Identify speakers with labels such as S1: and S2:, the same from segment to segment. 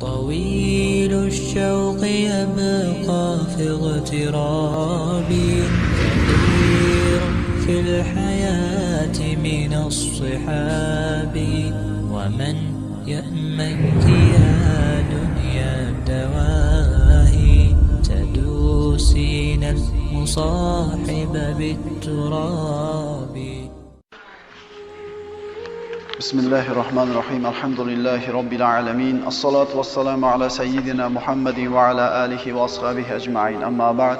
S1: طويل الشوق يبقى في اغترابي كثير في الحياة من الصحاب. ومن يأمنك يا دنيا الدواهي؟ تدوسين المصاحب بالتراب.
S2: بسم الله الرحمن الرحيم الحمد لله رب العالمين الصلاة والسلام على سيدنا محمد وعلى آله وأصحابه أجمعين أما بعد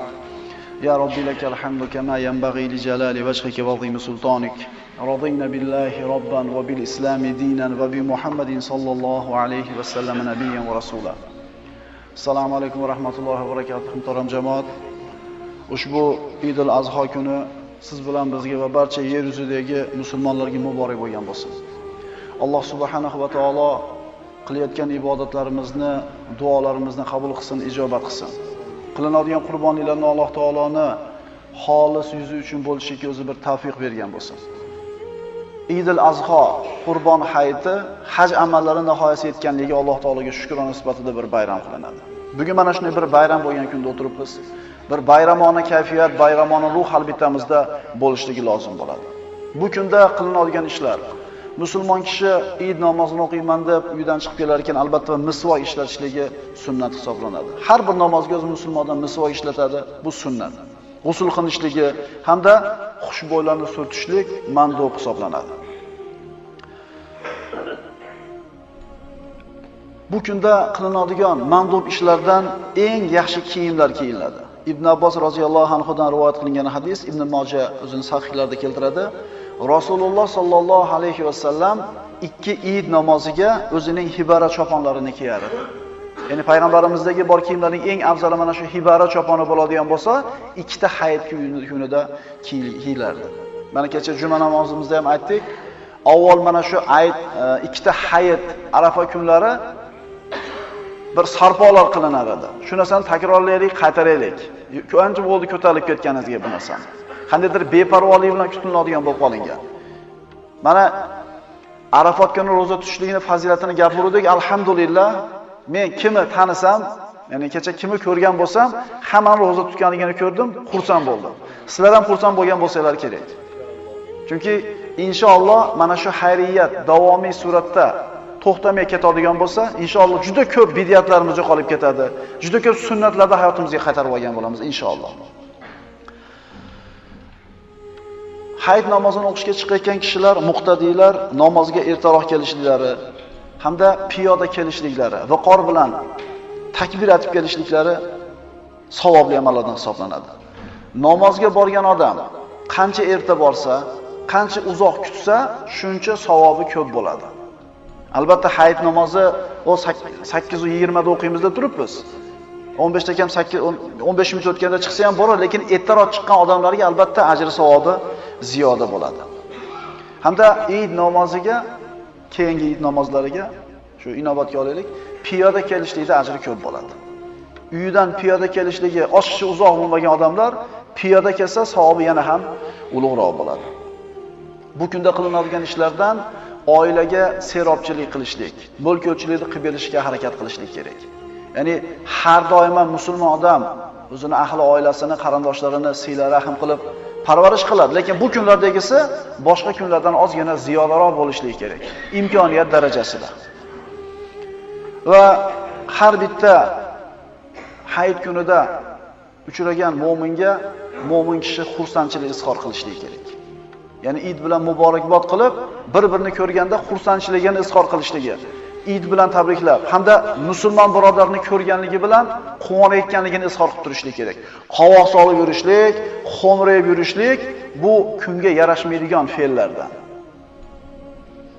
S2: يا رب لك الحمد كما ينبغي لجلال وجهك وعظيم سلطانك رضينا بالله ربا وبالإسلام دينا وبمحمد صلى الله عليه وسلم نبيا ورسولا السلام عليكم ورحمة الله وبركاته محترم جماعات ushbu Idul Azho kuni siz bilan bizga va barcha yer yuzidagi musulmonlarga muborak bo'lgan bo'lsin. Alloh subhanahu va taolo qilayotgan ibodatlarimizni, duolarimizni qabul qilsin, ijobat qilsin. Qilinadigan qurbonliklarni Alloh taoloni xolis yuzi uchun bo'lishiga o'zi bir tavfiq bergan bo'lsin. idil Azho qurbon hayiti haj amallari nihoyasiga yetganligiga Alloh taologa shukrona sifatida bir bayram qilinadi. Bugun mana shunday bir bayram bo'lgan kunda o'tiribmiz. Bir bayramona kayfiyat, bayramona ruh halbitamizda bo'lishligi lozim bo'ladi. Bu kunda qilinadigan ishlar musulmon kishi Eid namozini o'qiyman deb uydan chiqib kelar ekan, albatta misvoq ishlatishligi sunnat hisoblanadi. Har bir namozga o'zi musulmon odam ishlatadi, bu sunnat. G'usl qilishligi hamda xushbo'ylarni surtishlik mandub hisoblanadi. Bu kunda qilinadigan mandub ishlardan eng yaxshi kiyimlar kiyiladi. Ibn Abbos roziyallohu anhudan rivoyat qilingan hadis Ibn Moja o'zining sahihlarida keltiradi. Rasululloh sallallohu alayhi vasallam ikki Eid namoziga o'zining hibara choponlarini kiyardi. Ya'ni payg'ambarimizdagi bor kiyimlarning eng afzali mana shu hibara choponi bo'ladigan bo'lsa, ikkita hayit kunida kiyilardi. Mana kecha juma namozimizda ham aytdik. Avval mana shu ayt e, ikkita hayit Arafa kunlari bir sarpolar qilinar edi. Shu narsani takrorlaylik, qaytaraylik. Ancha bo'ldi ko'tarilib ketganingizga bu narsani. Qandaydir beparvolik bilan kutiladigan bo'lib qolingan. Mana Arafat kuni roza tutishlikni fazilatini gapiruvdik. Alhamdulillah, men kimni tanisam, ya'ni kecha kimni ko'rgan bo'lsam, hammani roza tutganligini ko'rdim, xursand bo'ldim. Sizlar ham xursand bo'lgan bo'lsanglar kerak. Chunki inshaalloh mana shu xayriyat davomiy suratda to'xtamay ketadigan bo'lsa, inshaalloh juda ko'p bidiyatlarimiz yo'qolib ketadi. Juda ko'p sunnatlarni hayotimizga qaytarib olgan bo'lamiz inshaalloh. Hayit namozini o'qishga chiqayotgan kishilar, muqtadiylar namozga ertaroq kelishliklari hamda piyoda kelishliklari, viqor bilan takbir aytib kelishliklari savobli amallardan hisoblanadi. Namozga borgan odam qancha erta borsa, qancha uzoq kutsa, shuncha savobi ko'p bo'ladi. Albatta hayit namozi o 8:20 da o'qiymiz deb turibmiz. 15 da kam 8 15 minut o'tganda chiqsa ham boradi, lekin ertaroq chiqqan odamlarga albatta ajr savobi ziyoda bo'ladi. Hamda Eid namoziga, keyingi Eid namozlariga shu inobatga olaylik, piyoda kelishlikda ajri ko'p bo'ladi. Uyidan piyoda kelishligi oshiqcha uzoq bo'lmagan odamlar piyoda kelsa savobi yana ham ulug'roq bo'ladi. Bu kunda qilinadigan ishlardan oilaga serobchilik qilishlik, mulk-ko'lchilikni qilib berishga harakat qilishlik kerak. Ya'ni har doim musulmon odam o'zini ahli oilasini, qarindoshlarini siyla rahim qilib parvarish qiladi, lekin bu kunlardagisi boshqa kunlardan ozgina ziyodaroq bo'lishligi kerak, imkoniyat darajasida. Va har bitta hayit kunida uchragan mu'minga mu'min kishi xursandchilik izhor qilishligi kerak. Ya'ni id bilan muborakbod qilib, bir-birini ko'rganda xursandchiligini izhor qilishligi, Eid bilan tabriklab hamda musulmon birodarni ko'rganligi bilan quvonayotganligini izhor qilib turishlik kerak. Qovoq solib yurishlik, xo'mrayib yurishlik bu kunga yarashmaydigan fe'llardan.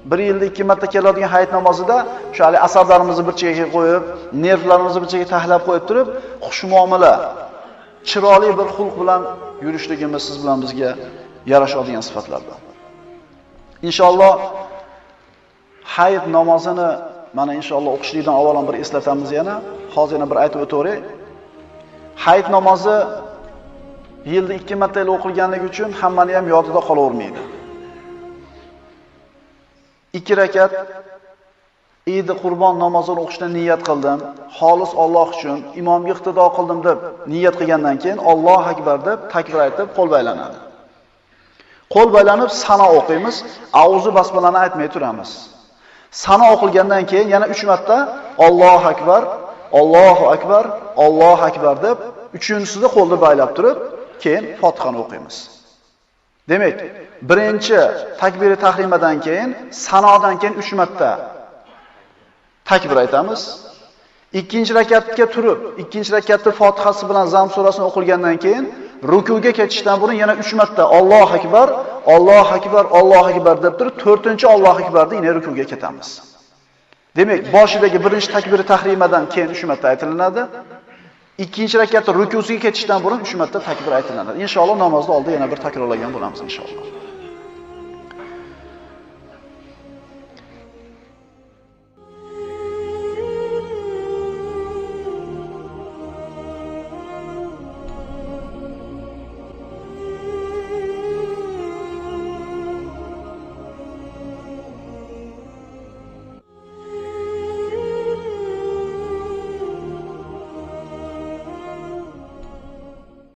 S2: Bir yilda ikki marta keladigan hayit namozida shu hali asablarimizni bir chekkaga qo'yib, nervlarimizni bir chekkaga tahlab qo'yib turib, xushmuomala, chiroyli bir xulq bilan yurishligimiz siz bilan bizga yarashadigan sifatlardan. Inshaalloh hayit namozini mana inshaalloh o'qishlikdan avvalom bir eslatamiz yana. Hozir yana bir aytib o'taveray. Hayit namozi yilda ikki marta o'qilganligi uchun hammani ham yodida qolavermaydi. 2 rakat Eid Qurbon namozini o'qishdan niyat qildim. Xolis Alloh uchun imomga iqtido qildim deb niyat qilgandan keyin Alloh akbar deb takbir aytib qo'l baylanadi. Qo'l baylanib sana o'qiymiz, auzu basmalani aytmay turamiz. Sano o'qilgandan keyin yana 3 marta Allohu akbar, Allohu akbar, Allohu akbar deb uchinchisida qo'lni baylab turib, keyin Fotihani o'qiymiz. Demak, birinchi takbiri tahrimadan keyin sanodan keyin 3 marta takbir aytamiz. Ikkinchi rakatga turib, ikkinchi rakatda Fotihasi bilan Zam surasini o'qilgandan keyin rukuga ketishdan burun yana 3 marta Allohu akbar, Alloh akbar, Alloh akbar deb turib, 4-chi Alloh akbarda yana rukuga ketamiz. Demak, boshidagi birinchi takbiri tahrimadan keyin 3 marta aytilinadi. Ikkinchi rakatda rukusiga ketishdan burun 3 marta takbir aytilinadi. Inshaalloh namozni oldin yana bir takrorlagan bo'lamiz inshaalloh.